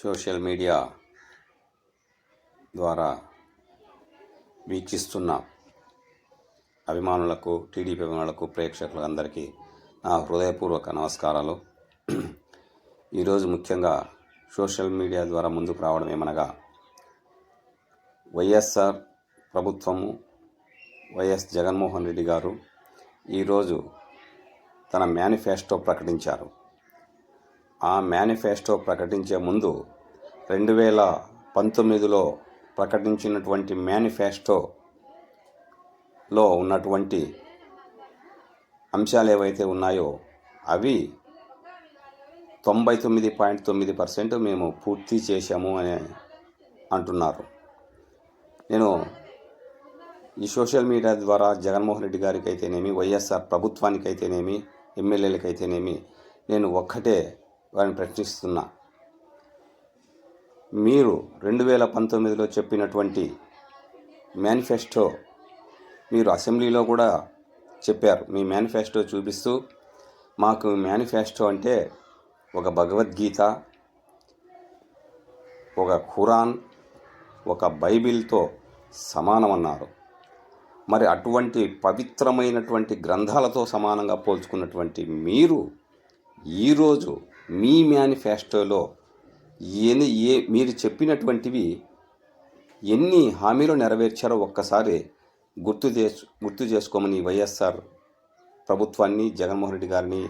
Social media ద్వారా వీక్షిస్తున్న అభిమానులకు టీడీపీ అభిమానులకు ప్రేక్షకులకు అందరికీ నా హృదయపూర్వక నమస్కారాలు. ఈరోజు ముఖ్యంగా సోషల్ మీడియా ద్వారా ముందుకు రావడం ఏమనగా వైఎస్ఆర్ ప్రభుత్వము వైఎస్ జగన్మోహన్ రెడ్డి గారు ఈరోజు తన మేనిఫెస్టో ప్రకటించారు. ఆ మేనిఫెస్టో ప్రకటించే ముందు రెండు వేల పంతొమ్మిదిలో ప్రకటించినటువంటి మేనిఫెస్టోలో ఉన్నటువంటి అంశాలు ఏవైతే ఉన్నాయో అవి తొంభై తొమ్మిది పాయింట్ తొమ్మిది పర్సెంట్ మేము పూర్తి చేశాము అని అంటున్నారు. నేను ఈ సోషల్ మీడియా ద్వారా జగన్మోహన్ రెడ్డి గారికి అయితేనేమి వైఎస్ఆర్ ప్రభుత్వానికి అయితేనేమి నేను ఒక్కటే వారిని ప్రశ్నిస్తున్నా. మీరు రెండు వేల పంతొమ్మిదిలో చెప్పినటువంటి మేనిఫెస్టో మీరు అసెంబ్లీలో కూడా చెప్పారు. మీ మేనిఫెస్టో చూపిస్తూ మాకు మేనిఫెస్టో అంటే ఒక భగవద్గీత ఒక ఖురాన్ ఒక బైబిల్తో సమానమన్నారు. మరి అటువంటి పవిత్రమైనటువంటి గ్రంథాలతో సమానంగా పోల్చుకున్నటువంటి మీరు ఈరోజు మీ మేనిఫెస్టోలో ఏది ఏ మీరు చెప్పినటువంటివి ఎన్ని హామీలు నెరవేర్చారో ఒక్కసారి గుర్తు చేసు గుర్తు చేసుకోమని వైఎస్ఆర్ ప్రభుత్వాన్ని జగన్మోహన్ రెడ్డి గారిని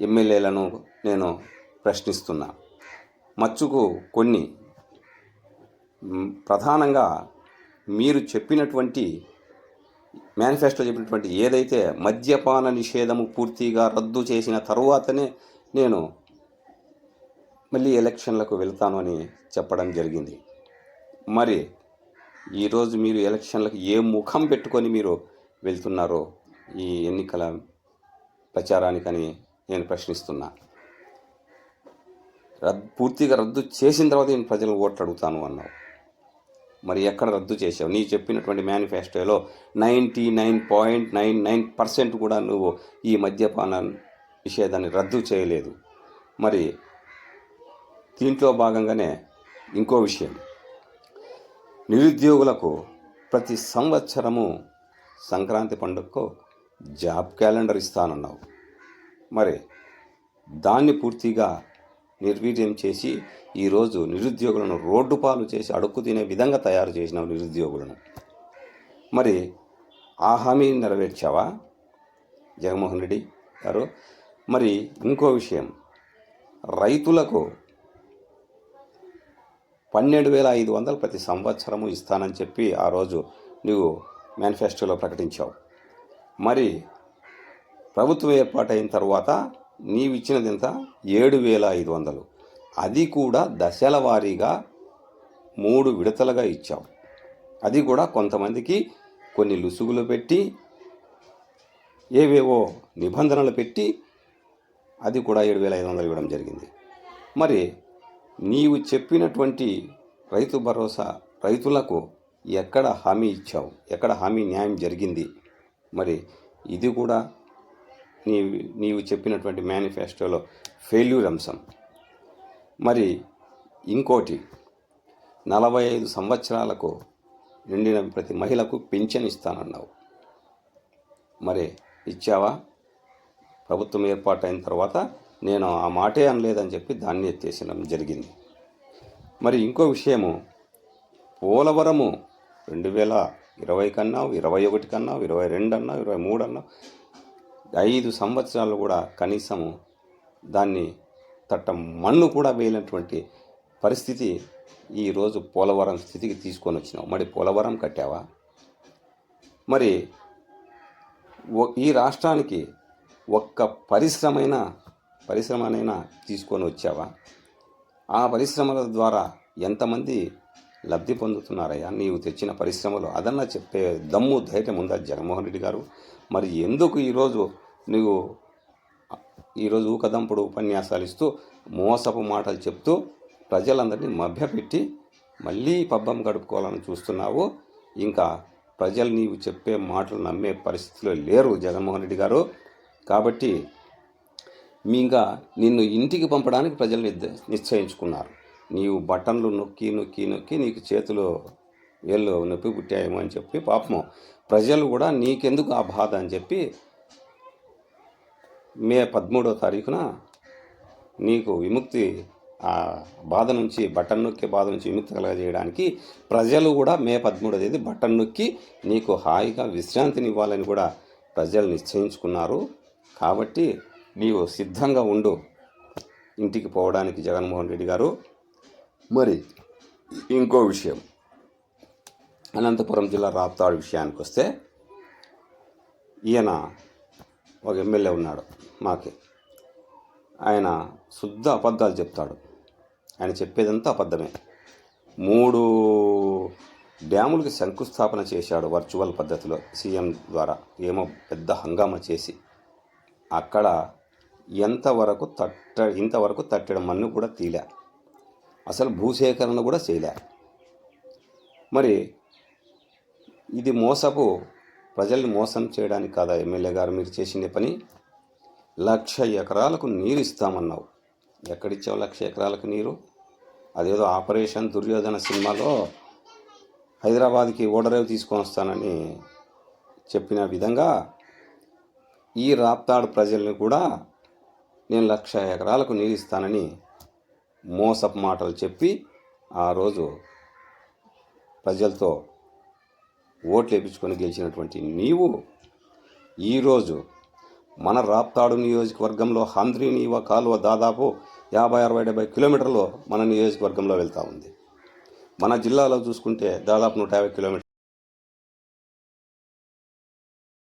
ఎమ్మెల్యేలను నేను ప్రశ్నిస్తున్నా. మచ్చుకు కొన్ని. ప్రధానంగా మీరు చెప్పినటువంటి మేనిఫెస్టో చెప్పినటువంటి ఏదైతే మద్యపాన నిషేధము పూర్తిగా రద్దు చేసిన తరువాతనే నేను మళ్ళీ ఎలక్షన్లకు వెళ్తాను అని చెప్పడం జరిగింది. మరి ఈరోజు మీరు ఎలక్షన్లకు ఏ ముఖం పెట్టుకొని మీరు వెళ్తున్నారో ఈ ఎన్నికల ప్రచారానికని నేను ప్రశ్నిస్తున్నా. రద్దు పూర్తిగా రద్దు చేసిన తర్వాత నేను ప్రజలు ఓట్లు అడుగుతాను అన్నావు. మరి ఎక్కడ రద్దు చేసావు నీ చెప్పినటువంటి మేనిఫెస్టోలో ninety nine point nine nine percent కూడా నువ్వు ఈ మద్యపాన నిషేధాన్ని రద్దు చేయలేదు. మరి దీంట్లో భాగంగానే ఇంకో విషయం. నిరుద్యోగులకు ప్రతి సంవత్సరము సంక్రాంతి పండుగకు జాబ్ క్యాలెండర్ ఇస్తానన్నావు. మరి దాన్ని పూర్తిగా నిర్వీర్యం చేసి ఈరోజు నిరుద్యోగులను రోడ్డు పాలు చేసి అడుక్కు తినే విధంగా తయారు చేసినావు నిరుద్యోగులను. మరి ఆ హామీని నెరవేర్చావా? జగన్మోహన్ రెడ్డి గారు మరి ఇంకో విషయం. రైతులకు పన్నెండు వేల ఐదు వందలు ప్రతి సంవత్సరము ఇస్తానని చెప్పి ఆ రోజు నువ్వు మేనిఫెస్టోలో ప్రకటించావు. మరి ప్రభుత్వం ఏర్పాటైన తర్వాత నీవిచ్చినది ఎంత ఏడు వేల ఐదు వందలు. అది కూడా దశల వారీగా మూడు విడతలుగా ఇచ్చావు. అది కూడా కొంతమందికి కొన్ని లుసుగులు పెట్టి ఏవేవో నిబంధనలు పెట్టి అది కూడా ఏడు వేల ఐదు వందలు ఇవ్వడం జరిగింది. మరి నీవు చెప్పినటువంటి రైతు భరోసా రైతులకు ఎక్కడ హామీ ఇచ్చావు? ఎక్కడ హామీ న్యాయం జరిగింది? మరి ఇది కూడా నీ నీవు చెప్పినటువంటి మేనిఫెస్టోలో ఫెయిల్యూర్ అంశం. మరి ఇంకోటి నలభై ఐదు సంవత్సరాలకు నిండిన ప్రతి మహిళకు పింఛన్ ఇస్తానన్నావు. మరి ఇచ్చావా? ప్రభుత్వం ఏర్పాటైన తర్వాత నేను ఆ మాటే అనలేదని చెప్పి దాన్ని ఎత్తేసడం జరిగింది. మరి ఇంకో విషయము పోలవరము రెండు వేల ఇరవై కన్నా ఇరవై ఒకటి కన్నా ఇరవై రెండు అన్నా ఇరవై మూడు అన్నా ఐదు సంవత్సరాలు కూడా కనీసము దాన్ని తట్ట మన్ను కూడా వేయనటువంటి పరిస్థితి ఈరోజు పోలవరం స్థితికి తీసుకొని వచ్చినావు. మరి పోలవరం కట్టావా? మరి ఈ రాష్ట్రానికి ఒక్క పరిశ్రమైనా పరిశ్రమనైనా తీసుకొని వచ్చావా? ఆ పరిశ్రమల ద్వారా ఎంతమంది లబ్ధి పొందుతున్నారయ్యా? నీవు తెచ్చిన పరిశ్రమలు అదన్నా చెప్పే దమ్ము ధైర్యం ఉందా జగన్మోహన్ రెడ్డి గారు? మరి ఎందుకు ఈరోజు నువ్వు ఈరోజు ఊకదంపుడు ఉపన్యాసాలు ఇస్తూ మోసపు మాటలు చెప్తూ ప్రజలందరినీ మభ్యపెట్టి మళ్ళీ పబ్బం గడుపుకోవాలని చూస్తున్నావు? ఇంకా ప్రజలు నీవు చెప్పే మాటలు నమ్మే పరిస్థితిలో లేరు జగన్మోహన్ రెడ్డి గారు. కాబట్టి మీగా నిన్ను ఇంటికి పంపడానికి ప్రజలు నిశ్చయించుకున్నారు. నీవు బటన్లు నొక్కి నొక్కి నొక్కి నీకు చేతిలో వేళ్ళు నొప్పి పుట్టాయేమో అని చెప్పి పాపము. ప్రజలు కూడా నీకెందుకు ఆ బాధ అని చెప్పి మే పదమూడో తారీఖున నీకు విముక్తి ఆ బాధ నుంచి బటన్ నొక్కే బాధ నుంచి విముక్తి కలగజేయడానికి ప్రజలు కూడా మే పదమూడో తేదీ బటన్ నొక్కి నీకు హాయిగా విశ్రాంతిని ఇవ్వాలని కూడా ప్రజలు నిశ్చయించుకున్నారు. కాబట్టి నీవు సిద్ధంగా ఉండు. ఇంటికి పోవడానికి జగన్మోహన్ రెడ్డి గారు. మరి ఇంకో విషయం. అనంతపురం జిల్లా రాప్తాడు విషయానికి వస్తే ఈయన ఒక ఎమ్మెల్యే ఉన్నాడు మాకి. ఆయన శుద్ధ అబద్ధాలు చెప్తాడు. ఆయన చెప్పేదంతా అబద్ధమే. మూడు డ్యాములకి శంకుస్థాపన చేశాడు వర్చువల్ పద్ధతిలో సీఎం ద్వారా. ఏమో పెద్ద హంగామా చేసి. అక్కడ ఎంతవరకు తట్ట ఇంతవరకు తట్టడం మన్ను కూడా తీలే. అసలు భూసేకరణ కూడా చేయలే. మరి ఇది మోసపు ప్రజల్ని మోసం చేయడానికి కాదా ఎమ్మెల్యే గారు? మీరు చేసిన పని లక్ష ఎకరాలకు నీరు ఇస్తామన్నావు. ఎక్కడిచ్చావు లక్ష ఎకరాలకు నీరు? అదేదో ఆపరేషన్ దుర్యోధన సినిమాలో హైదరాబాద్కి ఓడరేవు తీసుకొని వస్తానని చెప్పిన విధంగా ఈ రాప్తాడు ప్రజల్ని కూడా నేను లక్ష ఎకరాలకు నీరు ఇస్తానని మోసపు మాటలు చెప్పి ఆ రోజు ప్రజలతో ఓట్లు వేయించుకొని గెలిచినటువంటి నీవు ఈరోజు మన రాప్తాడు నియోజకవర్గంలో హంద్రి నీవ కాలువ దాదాపు యాభై అరవై డెబ్బై కిలోమీటర్లు మన నియోజకవర్గంలో వెళ్తూ ఉంది. మన జిల్లాలో చూసుకుంటే దాదాపు నూట యాభై కిలోమీటర్లు.